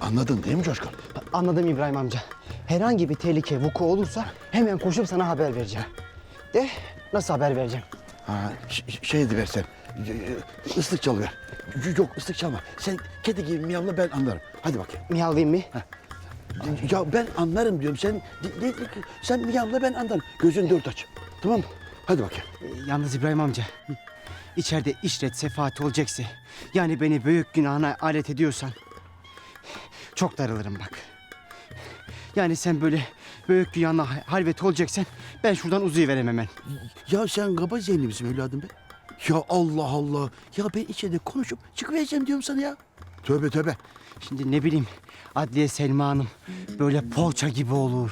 Anladın değil mi Coşkun? Anladım İbrahim amca. Herhangi bir tehlike vuku olursa hemen koşup sana haber vereceğim. De nasıl haber vereceğim? Ha, şey ediversen. e, ıslık çalıver. Yok ıslık çalma. Sen kedi gibi miyavla ben anlarım. Hadi bakayım. Miyavlayayım mı? Ya ben anlarım diyorum. Sen de- sen miyavla ben anlarım. Gözün dört aç. Tamam mı? Hadi bakayım. Yalnız İbrahim amca. içeride işret sefaat olacaksa yani beni büyük günahına alet ediyorsan çok darılırım bak. Yani sen böyle büyük günahına halvet olacaksan ben şuradan uzayıverem hemen. Ya sen kaba zehirli misin evladım be? Ya Allah Allah. Ya ben içeride konuşup çıkıvereceğim diyorum sana ya. Tövbe tövbe. Şimdi ne bileyim Adliye Selma Hanım böyle poğaça gibi olur.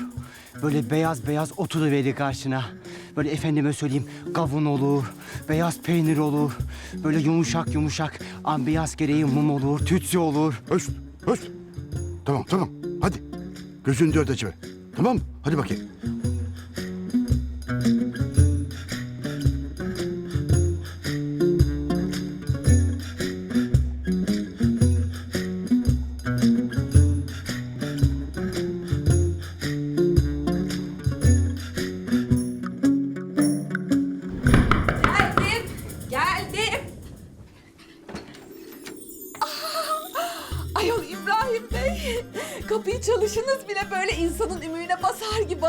Böyle beyaz beyaz oturuverir karşına. Böyle efendime söyleyeyim kavun olur, beyaz peynir olur. Böyle yumuşak yumuşak ambiyans gereği mum olur, tütsü olur. Höst, höst. Tamam, tamam. Hadi. Gözünü dört açıver. Tamam mı? Hadi bakayım.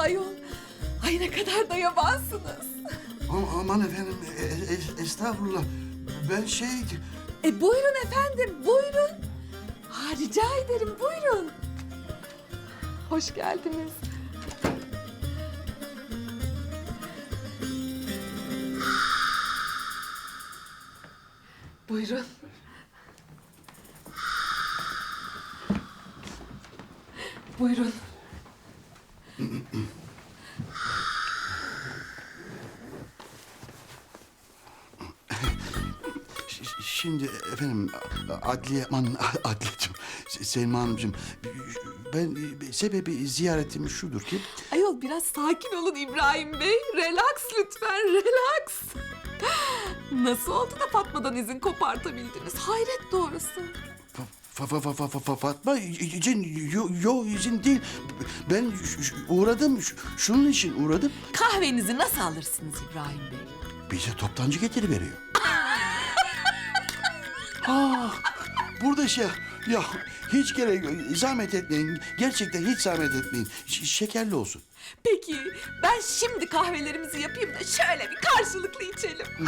Ayol. Ay ne kadar da yabansınız. Aman efendim, e, estağfurullah. Ben şey... E buyurun efendim, buyurun. Ha, rica ederim, buyurun. Hoş geldiniz. Buyurun. Buyurun. Şimdi efendim adliye aman adliyeciğim Selma Hanımcığım ben sebebi ziyaretim şudur ki Ayol biraz sakin olun İbrahim Bey. Relax lütfen, relax. Nasıl oldu da Fatma'dan izin kopartabildiniz? Hayret doğrusu. Fa, fa, fa, fa, fa, fa, Fatma için yo, yo izin değil ben uğradım şunun için uğradım Kahvenizi nasıl alırsınız İbrahim Bey? bize toptancı getiriveriyor. Ah, burada şey ya hiç gerek yok zahmet etmeyin gerçekten hiç zahmet etmeyin Ş- şekerli olsun. Peki ben şimdi kahvelerimizi yapayım da şöyle bir karşılıklı içelim.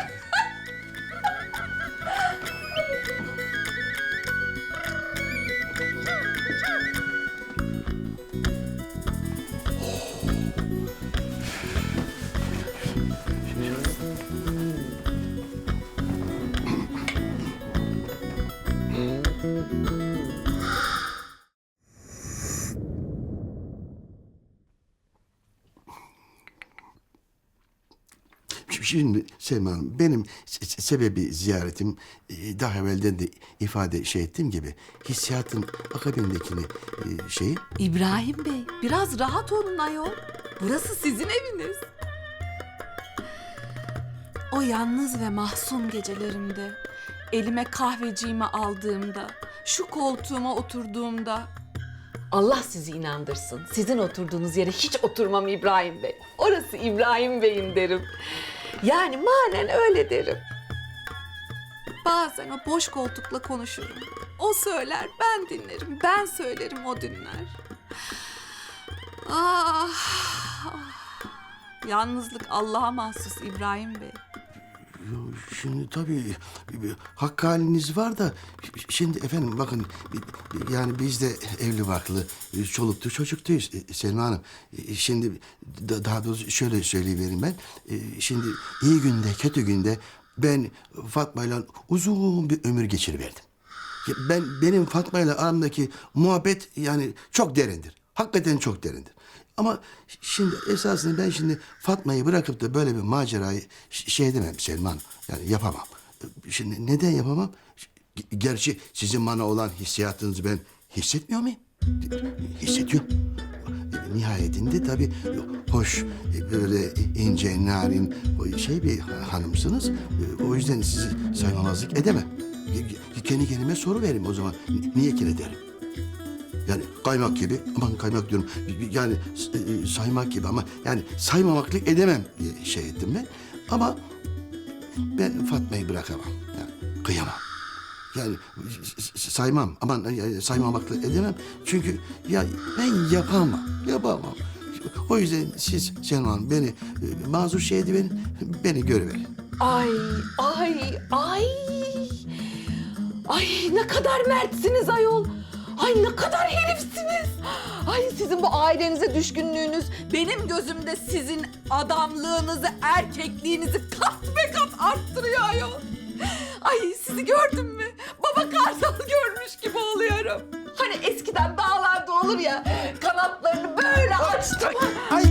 Şimdi Selma Hanım benim se- se- sebebi ziyaretim e, daha evvelden de ifade şey ettiğim gibi hissiyatın akabindekini e, şeyi İbrahim Bey biraz rahat olun ayol. Burası sizin eviniz. O yalnız ve mahzun gecelerimde, elime kahveciğimi aldığımda, şu koltuğuma oturduğumda... Allah sizi inandırsın. Sizin oturduğunuz yere hiç oturmam İbrahim Bey. Orası İbrahim Bey'in derim. Yani manen öyle derim. Bazen o boş koltukla konuşurum. O söyler, ben dinlerim. Ben söylerim, o dinler. Ah, ah. Yalnızlık Allah'a mahsus İbrahim Bey. Şimdi tabii hak haliniz var da şimdi efendim bakın yani biz de evli barklı çoluktu çocuktuyuz e, Selma Hanım. E, Şimdi da- daha doğrusu şöyle söyleyivereyim ben. E, Şimdi iyi günde kötü günde ben Fatma'yla uzun bir ömür geçiriverdim. Ben benim Fatma'yla aramdaki muhabbet yani çok derindir. Hakikaten çok derindir. Ama şimdi esasında ben şimdi Fatma'yı bırakıp da böyle bir macerayı şey demem Selman. Yani yapamam. Şimdi neden yapamam? Gerçi sizin bana olan hissiyatınızı ben hissetmiyor muyum? Hissediyorum. Nihayetinde tabii hoş böyle ince, narin şey bir hanımsınız. O yüzden sizi saymamazlık edemem. Kendi kendime soru vereyim o zaman. Niye ki derim? Yani kaymak gibi, aman kaymak diyorum. Yani e, saymak gibi ama yani saymamaklık edemem diye şey ettim ben. Ama ben Fatma'yı bırakamam. Yani kıyamam. Yani saymam, aman yani saymamakla edemem. Çünkü ya ben yapamam, yapamam. O yüzden siz Selma Hanım beni e, mazur şey edin, beni görüverin. Ay, ay, ay. Ay ne kadar mertsiniz ayol. Ay ne kadar herifsiniz. Ay sizin bu ailenize düşkünlüğünüz benim gözümde sizin adamlığınızı, erkekliğinizi kat be kat arttırıyor ayol. Ay sizi gördüm mü? Baba kartal görmüş gibi oluyorum. Hani eskiden dağlarda olur ya kanatlarını böyle açtı. Ay!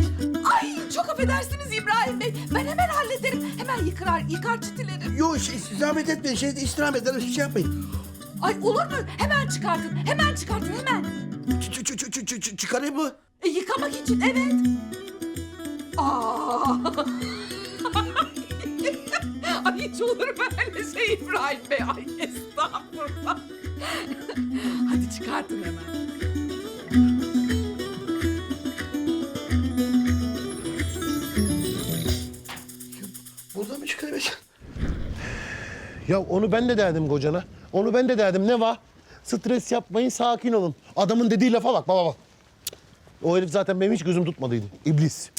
Ay çok affedersiniz İbrahim Bey. Ben hemen hallederim. Hemen yıkar, yıkar çitilerim. Yok şey, zahmet etmeyin, şey istirham ederim, şey yapmayın. Ay olur mu? Hemen çıkartın. Hemen çıkartın hemen. Ç- ç- ç- ç- ç- çıkarayım mı? E, yıkamak için evet. Aa. Ay hiç olur mu öyle şey İbrahim Bey? Ay estağfurullah. Hadi çıkartın hemen. Buradan mı çıkarayım? Ya onu ben de derdim kocana. Onu ben de derdim. Ne var? Stres yapmayın, sakin olun. Adamın dediği lafa bak, baba bak. O herif zaten benim hiç gözüm tutmadıydı. İblis.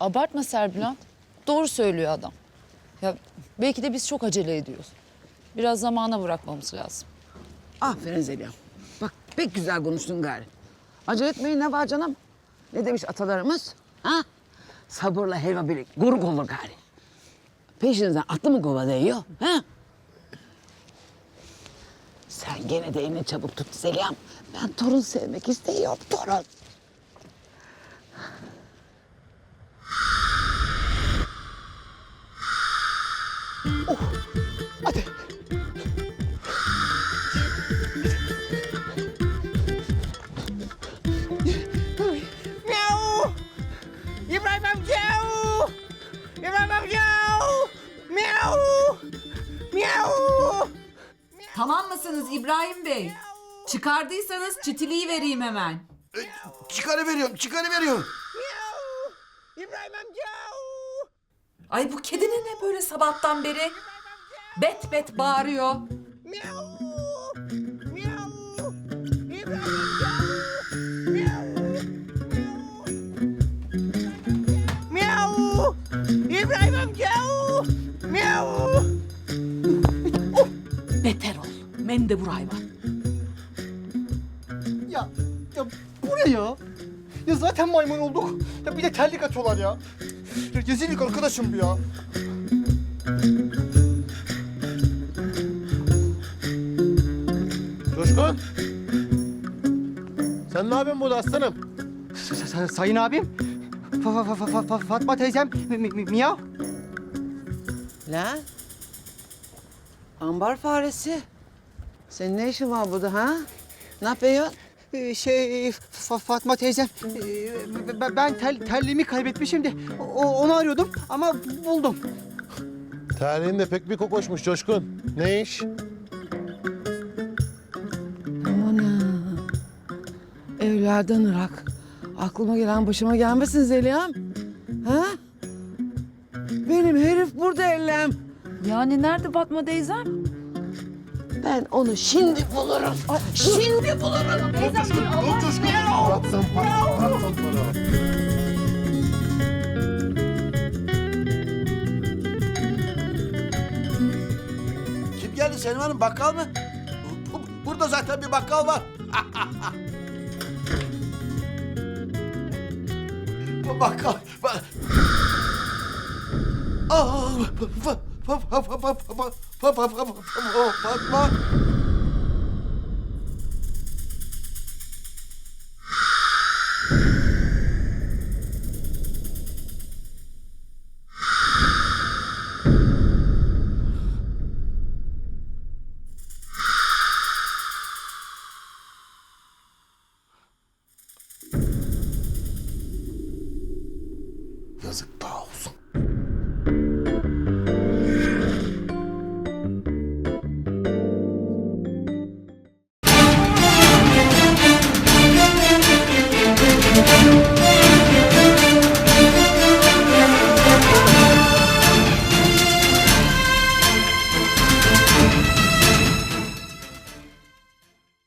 Abartma Serbilan. Doğru söylüyor adam. Ya belki de biz çok acele ediyoruz. Biraz zamana bırakmamız lazım. Aferin Zeliha. Bak pek güzel konuştun gari. Acele etmeyin ne var canım? Ne demiş atalarımız? Ha? Sabırla helva birlik, guruk olur gari. Peşinizden atlı mı kova değiyor? Ha? Sen gene de elini çabuk tut Zeliha'm. Ben torun sevmek istiyorum, torun. Miau! Tamam mısınız İbrahim Bey? Çıkardıysanız çitiliği vereyim hemen. E, Çıkarıveriyorum, çıkarıveriyorum. İbrahim amca! Ay bu kedi ne böyle sabahtan beri? Bet bet bağırıyor. Miau! Ol. Mendebur hayvan. Ya, ya bu ne ya? Ya zaten maymun olduk. Ya bir de terlik atıyorlar ya. Ya Rezillik arkadaşım bu ya. Coşkun. Sen ne yapıyorsun burada aslanım? Sayın abim. Fa- fa- fa- fa- fa- Fatma teyzem. mi- mi- mi- Miyav. Lan. Ambar faresi. Senin ne işin var burada ha? Ne yapıyorsun? Ee, Şey Fa- Fatma teyzem. ee, ben- Ben tel, terliğimi kaybetmişim de o- onu arıyordum ama buldum. Terliğin de pek bir kokoşmuş Coşkun. Ne iş? Aman ha. Evlerden Irak. Aklıma gelen başıma gelmesin Zeliha'm. Ha? Benim herif burada ellem. Yani nerede Fatma teyzem? Ben onu şimdi bulurum. Şimdi bulurum. Bıraksın para, bıraksın para. Kim geldi Selma Hanım, bakkal mı? Bu- Burada zaten bir bakkal var. Bakkal. ba- Aa, Fatma